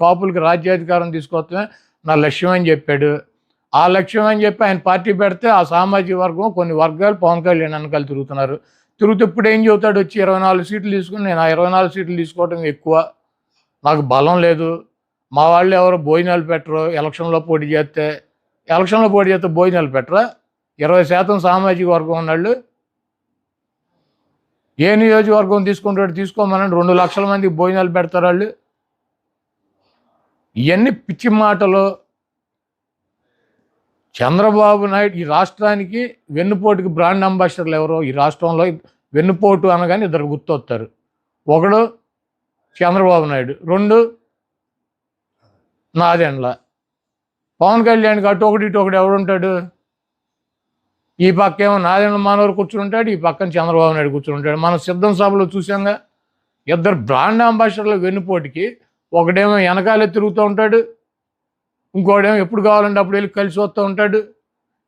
కాపులకి రాజ్యాధికారం తీసుకొస్తామే నా లక్ష్యం అని చెప్పాడు. ఆ లక్ష్యం అని చెప్పి ఆయన పార్టీ పెడితే ఆ సామాజిక వర్గం కొన్ని వర్గాలు పవన్ కళ్యాణ్ వెనకాల తిరుగుతున్నారు. తిరుగుతూ ఇప్పుడు ఏం చెబుతాడు? వచ్చి ఇరవై నాలుగు సీట్లు తీసుకుని నేను ఆ ఇరవై నాలుగు సీట్లు తీసుకోవడం ఎక్కువ. నాకు బలం లేదు. మా వాళ్ళు ఎవరు భోజనాలు పెట్టరు. ఎలక్షన్లో పోటీ చేస్తే ఎలక్షన్లో పోటీ చేస్తే భోజనాలు పెట్టరా? ఇరవై శాతం సామాజిక వర్గం ఉన్నాళ్ళు ఏ నియోజకవర్గం తీసుకుంటాడు తీసుకోమనండి. రెండు లక్షల మందికి భోజనాలు పెడతారు వాళ్ళు. ఇవన్నీ పిచ్చి మాటలు చంద్రబాబు నాయుడు ఈ రాష్ట్రానికి వెన్నుపోటుకి బ్రాండ్ అంబాసిడర్లు ఎవరో ఈ రాష్ట్రంలో వెన్నుపోటు అనగానే ఇద్దరు గుర్తొస్తారు. ఒకడు చంద్రబాబు నాయుడు రెండు నాదెండ్ల. పవన్ కళ్యాణ్కి అటు ఒకటి ఇటు ఒకటి ఎవడుంటాడు ఈ పక్క ఏమో నారాయణ కూర్చుని కూర్చుంటాడు ఈ పక్కన చంద్రబాబు నాయుడు కూర్చుంటాడు మనం సిద్ధం సభలో చూసాంగా ఇద్దరు బ్రాండ్ అంబాసిడర్ల వెన్నుపోటుకి ఒకడేమో వెనకాలే తిరుగుతూ ఉంటాడు ఇంకోడేమో ఎప్పుడు కావాలంటే అప్పుడు వెళ్ళి కలిసి వస్తూ ఉంటాడు.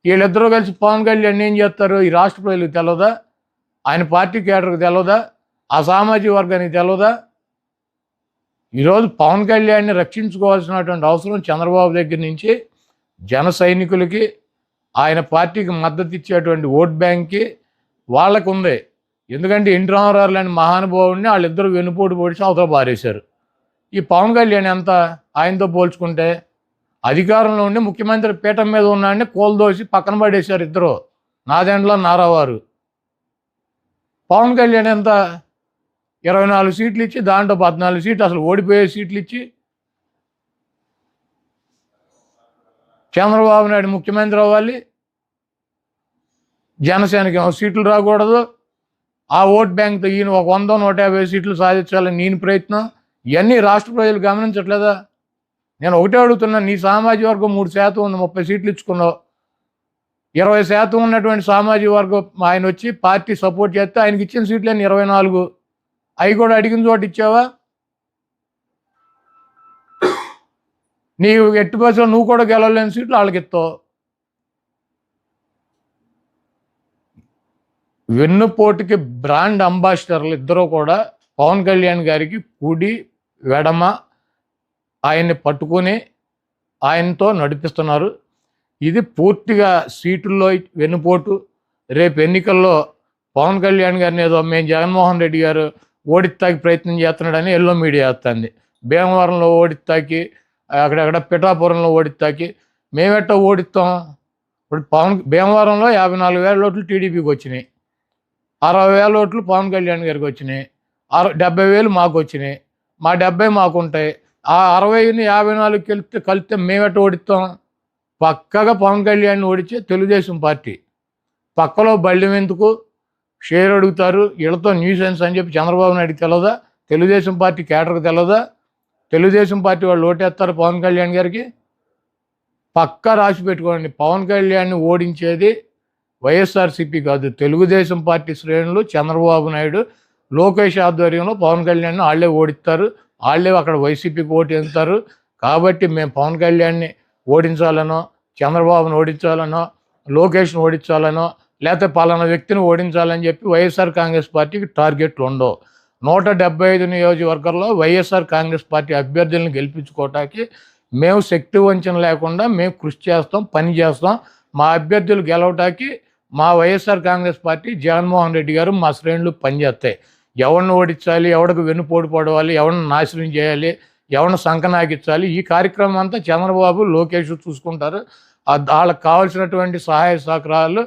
వీళ్ళిద్దరూ కలిసి పవన్ కళ్యాణ్ ఏం చేస్తారు? ఈ రాష్ట్ర ప్రజలకు తెలియదా ఆయన పార్టీ కేటర్కి తెలియదా ఆ సామాజిక వర్గానికి తెలియదా ఈరోజు పవన్ కళ్యాణ్ని రక్షించుకోవాల్సినటువంటి అవసరం చంద్రబాబు దగ్గర నుంచి జన సైనికులకి ఆయన పార్టీకి మద్దతు ఇచ్చేటువంటి ఓట్ బ్యాంక్కి వాళ్ళకు ఉంది ఎందుకంటే ఎన్టీ రామారావు లాంటి మహానుభావుడిని వాళ్ళిద్దరూ వెనుపోటు పొడిచి అవతల పారేశారు. ఈ పవన్ కళ్యాణ్ ఎంత ఆయనతో పోల్చుకుంటే అధికారంలో ఉండి ముఖ్యమంత్రి పీఠం మీద ఉన్నాడని కోల్దోసి పక్కన పడేశారు ఇద్దరు. నాదెండ్ల నారావారు. పవన్ కళ్యాణ్ ఎంత ఇరవై నాలుగు సీట్లు ఇచ్చి దాంట్లో పద్నాలుగు సీట్లు అసలు ఓడిపోయే సీట్లు ఇచ్చి చంద్రబాబు నాయుడు ముఖ్యమంత్రి అవ్వాలి. జనసేనకి ఏమో సీట్లు రాకూడదు. ఆ ఓట్ బ్యాంక్తో ఈయన ఒక వంద నూట యాభై సీట్లు సాధించాలని నేను ప్రయత్నం. ఇవన్నీ రాష్ట్ర ప్రజలు గమనించట్లేదా? నేను ఒకటే అడుగుతున్నా నీ సామాజిక వర్గం మూడు శాతం ఉంది ముప్పై సీట్లు ఇచ్చుకున్నావు. ఇరవై శాతం ఉన్నటువంటి సామాజిక వర్గం ఆయన వచ్చి పార్టీ సపోర్ట్ చేస్తే ఆయనకి ఇచ్చిన సీట్లు అని ఇరవై నాలుగు. అవి కూడా అడిగిన చోటు ఇచ్చావా? నీవు ఎట్టి బస్సులో నువ్వు కూడా గెలవలేని సీట్లు వాళ్ళకి ఇస్తావు. వెన్నుపోటుకి బ్రాండ్ అంబాసిడర్లు ఇద్దరు కూడా పవన్ కళ్యాణ్ గారికి కుడి వెడమ ఆయన్ని పట్టుకొని ఆయనతో నడిపిస్తున్నారు. ఇది పూర్తిగా సీటుల్లో వెన్నుపోటు. రేపు ఎన్నికల్లో పవన్ కళ్యాణ్ గారిని ఏదో మేము జగన్మోహన్ రెడ్డి గారు ఓడిత్తాకి ప్రయత్నం చేస్తున్నాడని ఎల్లో మీడియా వస్తుంది భీమవరంలో ఓడిత్తాకి అక్కడక్కడ పిఠాపురంలో ఓడిత్తాకి మేమెట్ట ఓడిస్తాం ఇప్పుడు పవన్ భీమవరంలో యాభై నాలుగు వేల ఓట్లు టీడీపీకి వచ్చినాయి. అరవై వేల ఓట్లు పవన్ కళ్యాణ్ గారికి వచ్చినాయి. అర డెబ్బై వేలు మాకు వచ్చినాయి. మా డెబ్బై మాకు ఉంటాయి ఆ అరవైని యాభై నాలుగు కలిపితే కలిపితే మేమెట్ట ఓడిస్తాం? పక్కగా పవన్ కళ్యాణ్ ఓడించే తెలుగుదేశం పార్టీ. పక్కలో బళ్ళెం ఎందుకు? షేర్ అడుగుతారు. వీళ్ళతో న్యూసెన్స్ అని చెప్పి చంద్రబాబు నాయుడు తెలియదా తెలుగుదేశం పార్టీ కేటర్కి తెలియదా తెలుగుదేశం పార్టీ వాళ్ళు ఓటేస్తారు పవన్ కళ్యాణ్ గారికి? పక్కా రాసి పెట్టుకోండి. పవన్ కళ్యాణ్ని ఓడించేది వైఎస్ఆర్సీపీ కాదు. తెలుగుదేశం పార్టీ శ్రేణులు చంద్రబాబు నాయుడు లోకేష్ ఆధ్వర్యంలో పవన్ కళ్యాణ్ని వాళ్ళే ఓడిస్తారు. వాళ్ళే అక్కడ వైసీపీకి ఓటు ఎంతారు కాబట్టి మేము పవన్ కళ్యాణ్ని ఓడించాలనో చంద్రబాబును ఓడించాలనో లోకేష్ను ఓడించాలనో లేకపోతే పలానా వ్యక్తిని ఓడించాలని చెప్పి వైఎస్ఆర్ కాంగ్రెస్ పార్టీకి టార్గెట్లు ఉండవు. నూట డెబ్బై ఐదు నియోజకవర్గాల్లో వైఎస్ఆర్ కాంగ్రెస్ పార్టీ అభ్యర్థులను గెలిపించుకోవటానికి మేము శక్తి వంచన లేకుండా మేము కృషి చేస్తాం పని చేస్తాం. మా అభ్యర్థులు గెలవటానికి మా వైఎస్ఆర్ కాంగ్రెస్ పార్టీ జగన్మోహన్ రెడ్డి గారు మా శ్రేణులు పనిచేస్తాయి. ఎవరిని ఓడించాలి ఎవరికి వెన్నుపోటు పడవాలి ఎవరిని నాశనం చేయాలి ఎవరిని సంకనాగించాలి ఈ కార్యక్రమం అంతా చంద్రబాబు లోకేష్ చూసుకుంటారు. వాళ్ళకి కావాల్సినటువంటి సహాయ సహకారాలు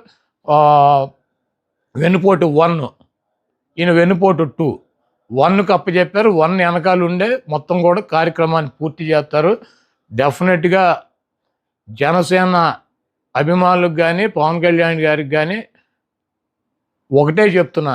వెన్నుపోటు వన్ ఈయన వెన్నుపోటు టూ. వన్కి అప్పచెప్పారు వన్ వెనకాల ఉండే మొత్తం కూడా కార్యక్రమాన్ని పూర్తి చేస్తారు. డెఫినెట్గా జనసేన అభిమానులకు కానీ పవన్ కళ్యాణ్ గారికి కానీ ఒకటే చెప్తున్నా.